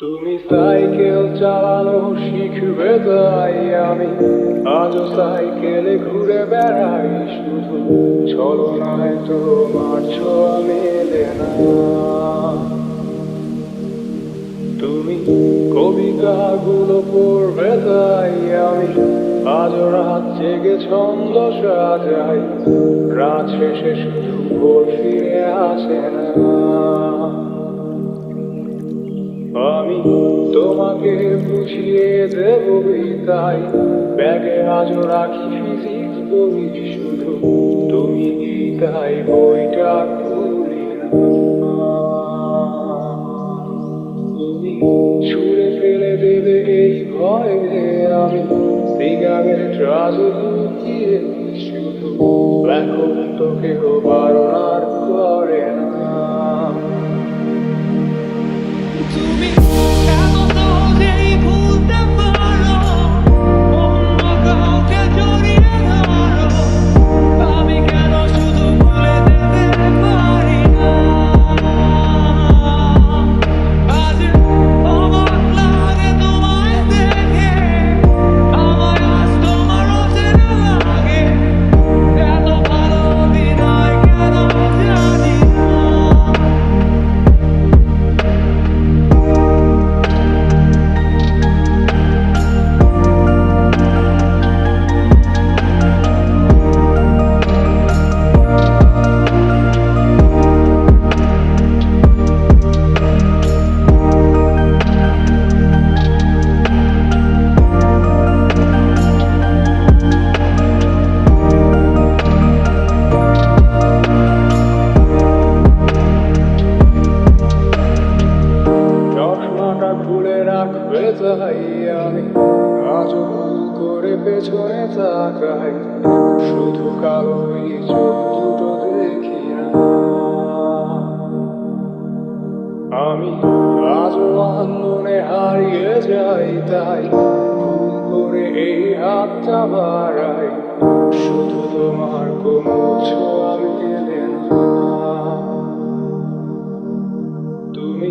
তুমি সাইকেল চালানো শিখবে তাই আমি। আজও সাইকেলে ঘুরে বেড়াই শুধু। ছলনায় তোমার ছোঁয়া মেলে না। তুমি কবিতাগুলো পড়বে তাই আমি। আজ রাত জেগে ছন্দ সাজাই। রাত শেষে শুধু ফিরে আসে না। তোমাকে বুঝিয়ে দেব তাই ব্যাগে আজও রাখি ফিজিক্স বই শুধু, তুমি তাই বইটা খুলি তুমি ছুঁড়ে ফেলে দেবে এই ভয়ে আমি। সিগারেট রাজু লুকিয়ে শুধু। এখন তো কেউ বারণ খুলে আমি আজও করে পেছনে তাকাই, শুধু কালোই চোখ দুটো দেখি না আন্দোলনে হারিয়ে যাই তাই করে এই হাতটা বাড়াই, শুধু তোমার কোমল ছোঁয়া মেলে না তুমি